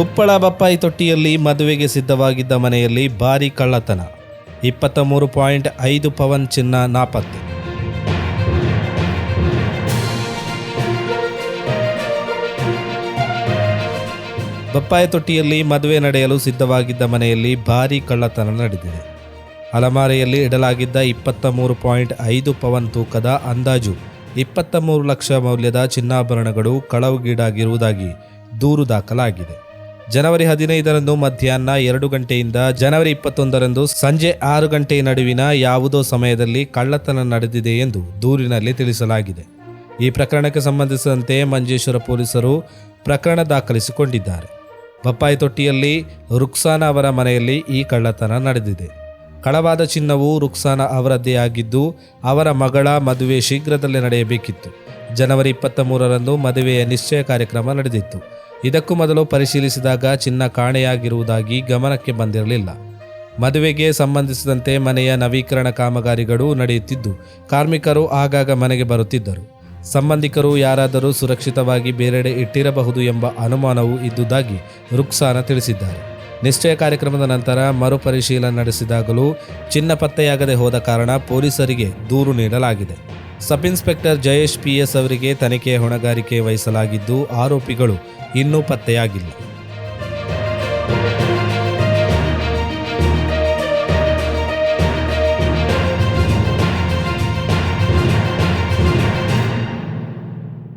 ಉಪ್ಪಳ ಬಪ್ಪಾಯಿ ತೊಟ್ಟಿಯಲ್ಲಿ ಮದುವೆಗೆ ಸಿದ್ಧವಾಗಿದ್ದ ಮನೆಯಲ್ಲಿ ಭಾರೀ ಕಳ್ಳತನ. ಇಪ್ಪತ್ತ ಮೂರು ಪಾಯಿಂಟ್ ಐದು ಪವನ್ ಚಿನ್ನ ನಾಪತ್ತೆ. ಬಪ್ಪಾಯಿ ತೊಟ್ಟಿಯಲ್ಲಿ ಮದುವೆ ನಡೆಯಲು ಸಿದ್ಧವಾಗಿದ್ದ ಮನೆಯಲ್ಲಿ ಭಾರೀ ಕಳ್ಳತನ ನಡೆದಿದೆ. ಅಲಮಾರಿಯಲ್ಲಿ ಇಡಲಾಗಿದ್ದ ಇಪ್ಪತ್ತ ಮೂರು ಪಾಯಿಂಟ್ ಐದು ಪವನ್ ತೂಕದ ಅಂದಾಜು ಇಪ್ಪತ್ತ ಮೂರು ಲಕ್ಷ ಮೌಲ್ಯದ ಚಿನ್ನಾಭರಣಗಳು ಕಳವುಗೀಡಾಗಿರುವುದಾಗಿ ದೂರು ದಾಖಲಾಗಿದೆ. ಜನವರಿ ಹದಿನೈದರಂದು ಮಧ್ಯಾಹ್ನ ಎರಡು ಗಂಟೆಯಿಂದ ಜನವರಿ ಇಪ್ಪತ್ತೊಂದರಂದು ಸಂಜೆ ಆರು ಗಂಟೆ ನಡುವಿನ ಯಾವುದೋ ಸಮಯದಲ್ಲಿ ಕಳ್ಳತನ ನಡೆದಿದೆ ಎಂದು ದೂರಿನಲ್ಲಿ ತಿಳಿಸಲಾಗಿದೆ. ಈ ಪ್ರಕರಣಕ್ಕೆ ಸಂಬಂಧಿಸಿದಂತೆ ಮಂಜೇಶ್ವರ ಪೊಲೀಸರು ಪ್ರಕರಣ ದಾಖಲಿಸಿಕೊಂಡಿದ್ದಾರೆ. ಬಪ್ಪಾಯಿ ತೊಟ್ಟಿಯಲ್ಲಿ ರುಕ್ಸಾನ ಅವರ ಮನೆಯಲ್ಲಿ ಈ ಕಳ್ಳತನ ನಡೆದಿದೆ. ಕಳವಾದ ಚಿನ್ನವು ರುಕ್ಸಾನ ಅವರದ್ದೇ ಆಗಿದ್ದು, ಅವರ ಮಗಳ ಮದುವೆ ಶೀಘ್ರದಲ್ಲೇ ನಡೆಯಬೇಕಿತ್ತು. ಜನವರಿ ಇಪ್ಪತ್ತ ಮೂರರಂದು ಮದುವೆಯ ನಿಶ್ಚಯ ಕಾರ್ಯಕ್ರಮ ನಡೆದಿತ್ತು. ಇದಕ್ಕೂ ಮೊದಲು ಪರಿಶೀಲಿಸಿದಾಗ ಚಿನ್ನ ಕಾಣೆಯಾಗಿರುವುದಾಗಿ ಗಮನಕ್ಕೆ ಬಂದಿರಲಿಲ್ಲ. ಮದುವೆಗೆ ಸಂಬಂಧಿಸಿದಂತೆ ಮನೆಯ ನವೀಕರಣ ಕಾಮಗಾರಿಗಳು ನಡೆಯುತ್ತಿದ್ದು, ಕಾರ್ಮಿಕರು ಆಗಾಗ ಮನೆಗೆ ಬರುತ್ತಿದ್ದರು. ಸಂಬಂಧಿಕರು ಯಾರಾದರೂ ಸುರಕ್ಷಿತವಾಗಿ ಬೇರೆಡೆ ಇಟ್ಟಿರಬಹುದು ಎಂಬ ಅನುಮಾನವೂ ಇದ್ದುದಾಗಿ ರುಕ್ಸಾನ ತಿಳಿಸಿದ್ದಾರೆ. ನಿಶ್ಚಯ ಕಾರ್ಯಕ್ರಮದ ನಂತರ ಮರುಪರಿಶೀಲನೆ ನಡೆಸಿದಾಗಲೂ ಚಿನ್ನ ಪತ್ತೆಯಾಗದೆ ಹೋದ ಕಾರಣ ಪೊಲೀಸರಿಗೆ ದೂರು ನೀಡಲಾಗಿದೆ. Sub inspector Jayesh P S ಅವರಿಗೆ ತನಿಖೆ ಹೊಣೆಗಾರಿಕೆ ವಹಿಸಲಾಗಿದ್ದು ಆರೋಪಿಗಳು ಇನ್ನೂ ಪತ್ತೆಯಾಗಿಲ್ಲ.